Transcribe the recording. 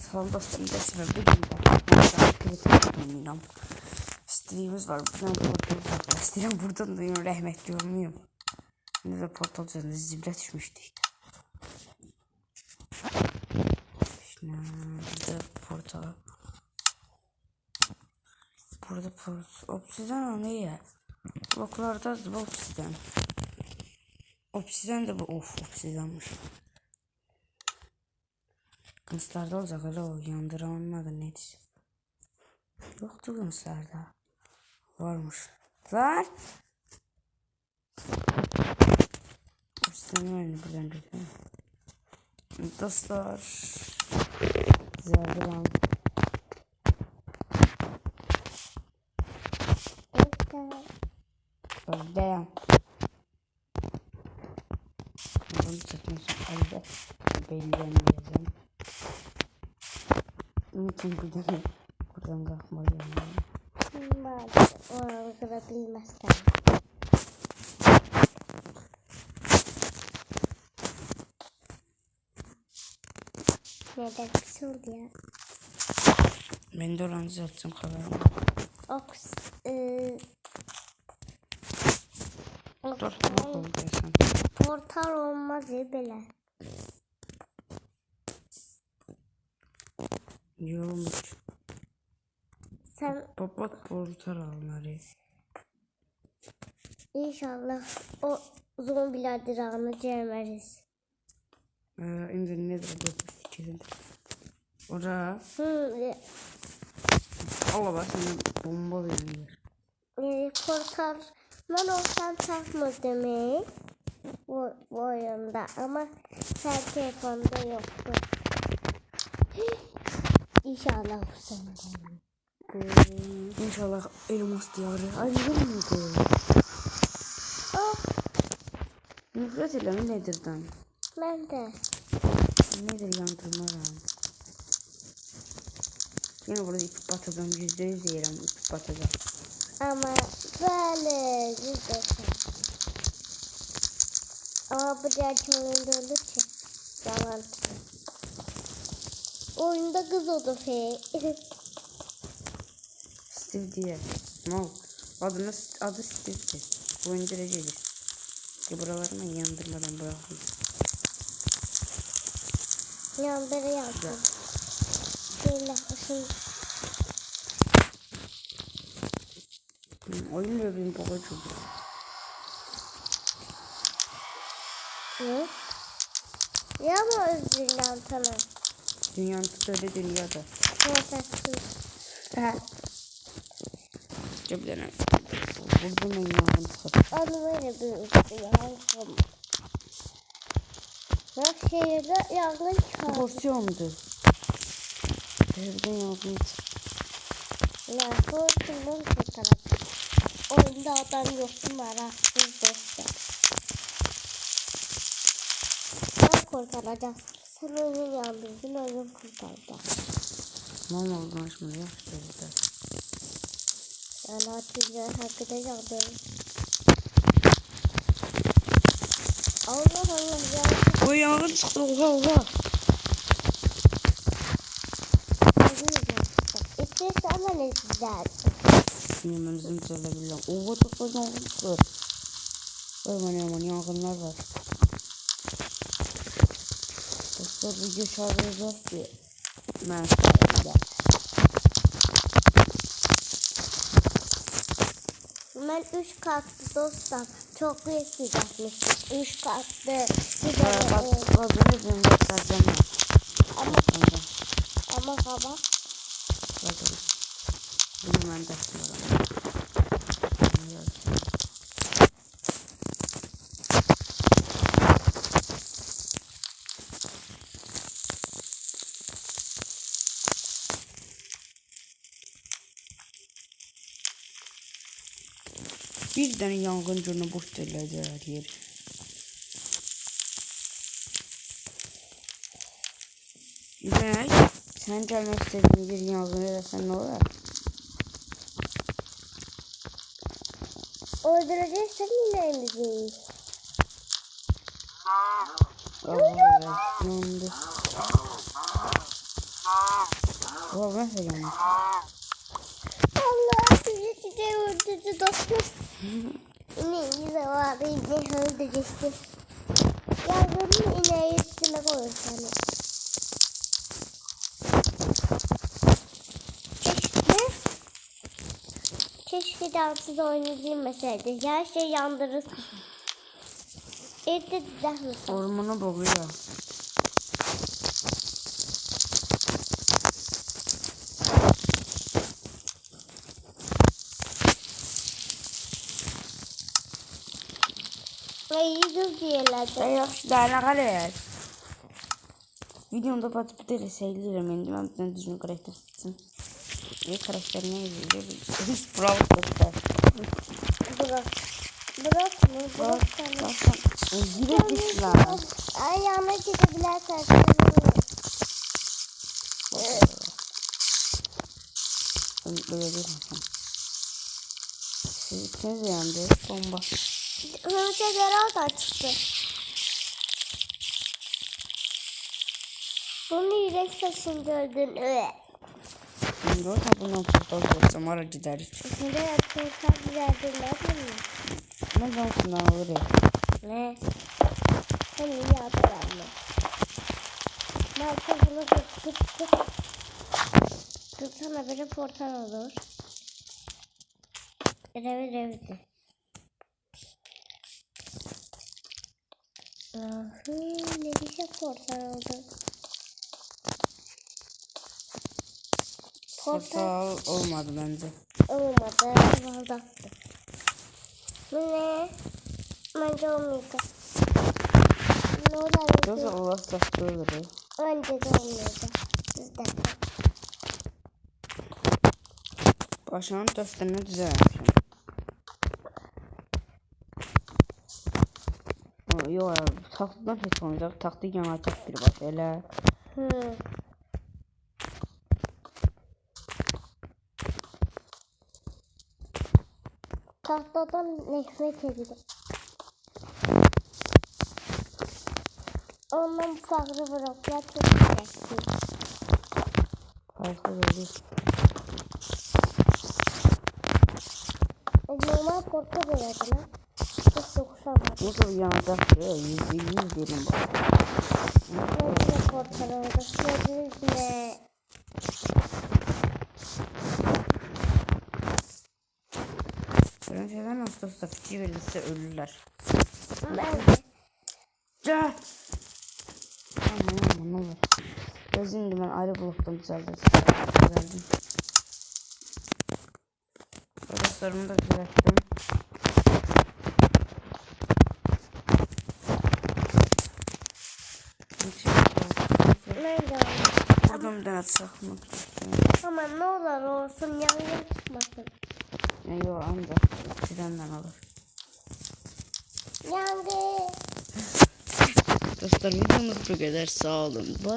Salam dostum Desim ve bugün de Minecraft kritik oynayacağım. Streamimiz var. Buradan portal uzakla. İstedim buradan da yine rahmetli olmayayım. Ne de portal üzerinde zibre düşmüştü burada portal. Burada portal. Obsidian anı ya. Bloklarda da obsidian. Obsidian da bu. Of obsidianmış. Kınslarda olacak öyle o yandıran adı neydi? Yoktu kınslarda. Varmış. Lan! Obsidian oyunu buradan gidiyor. Dostlar. Zerdilan. Öldeyim. Bunu çekmek halde belirlemeyeceğim. Mümkün buradan, buradan kalkmalıyım. Yani. Maalesef onu kırabilmezler. Neden kısa oldu ya? Ben de oranı düzelttim kameramı. Oks, e, Dur, portal olmaz ya böyle. Yorulmuş. Sen Papat portal almalı. inşallah o zombiler dirağını cemeriz. Ee, şimdi nedir bu fikirde? Ora, e, Allah bak sana bomba veriyor. e, portal ben olsam takma demek bu, bu oyunda ama her telefonda yoktu. İnşallah sene. İnşallah elmas diyarı. Ay ne mi bu? Oh, Nefret mi nedirden? ben de. Nedir yandırma lan? Yine burada ip batacağım. Yüzde yüz yerim ip batacağım. Ama böyle güzel. Ama bu diğer oyunda olur ki. Yalan. Oyunda kız olur fe. Steve diye. Mal. Adını, adı Steve'di. Bu indireceğiz. Ki buralarına yandırmadan bırakın. Yandırı yaptım. Böyle ışın. Hmm, oyun ve benim boğa çocuk. Ne? Ya mı özgürlen sana? Dünyanın tutarı dünyada. Korkaksın. Ceplerine. Burada ne yangın tutar. Onu böyle bir sana. Bak şehirde yangın çıkar. Porsiyondu. Evden yangın çıktı. Ya korkundan kurtarak. Oyunda adam yoktu maraksız dostlar. Sen kurtaracaksın. Sen oyun yandırdın oyun kurtaracaksın. Mal oldu açmadı ya. Şöyle. Yani Hatice hakkında yandım. Allah Allah ya. O yangın çıktı oha oha. İstersen ama ne güzel. Yemenizin söyleyebilirim. Oha çok fazla yangın çıktı. Aman aman yangınlar var. Dostlar video çağıracağız ki. Ben üç katlı dostum. Çok büyük güzelmiştim. Üç katlı. Bak Güzel. bak bak ya. Ama, Bak ama baba. bak. Bunu ben de Bir tane yangın cürünü boş değiller her yer. İpek, sen gelmek istediğin bir yangın edersen ne olur? Öldüreceksen yine emziği. Allah Allah, yandı. Ulan ben de yanlış. Allah size öldürdü dostum. İneği zavallı ineği öldüreceksin. Yavrumun ineği üstüne koyun seni. Keşke Keşke dansız oynayabilmeseydi. Her şey yandırır. Evde düzah mısın? Ormanı boğuyor. Ay yüz diyorlar. Ben yaxşı dayana qalır. Videomda batıb bir də seyirləyirəm. İndi mən bir dənə düzgün karakter seçsin. Bir karakterini izləyəcək. Bravo karakter. Bırak. Bırak mı? Bırak seni. Girebilir lan. Ayağına gidebilirsen. Ben böyle değilim. Siz ikiniz de yandı. Bomba. Hırça göre da çıktı. Bunu yürek saçını gördün. Öyle. Şimdi o bundan portal koysam ara gideriz. Şimdi yaptığın kalp verdin ne bileyim. Ben dansından alır ya. Ne? Hani iyi adı verme. Belki bunu tut tut tut. Tutsana biri portal olur. Revi revdi. Ahı ne güzel portal oldu. Portal olmadı bence. olmadı. Valdattı. Bu ne? Bence olmayacak. Ne Yoksa olabilir? olası olur. Önce de olmayacak. Sizde. Başının dört tane. Ya taxtadan heç olmayacaq. Taxtı yanacaq bir baş elə. Hı. Tahtadan nefret ederim. Ondan farklı çok gerekli. Farklı olur. Normal porta veredim ha. Nasıl yanacaq ya? Yüzde yüz diyelim bak. Portal oldu? Gördünüz mü? Nasıl olsa fikir verirse ölürler. Ben de. Ya. Aman ne olur. Şimdi ben ayrı bloktan düzeldim. Düzeldim. Buraslarımı da düzelttim. Ben de öyle. Buradan bir tane atsak mı? Ama ne olur olsun yangın çıkmasın. Ya yok ancak trenden alır. Yangın. Dostlar videomuz bu kadar sağ olun. Bye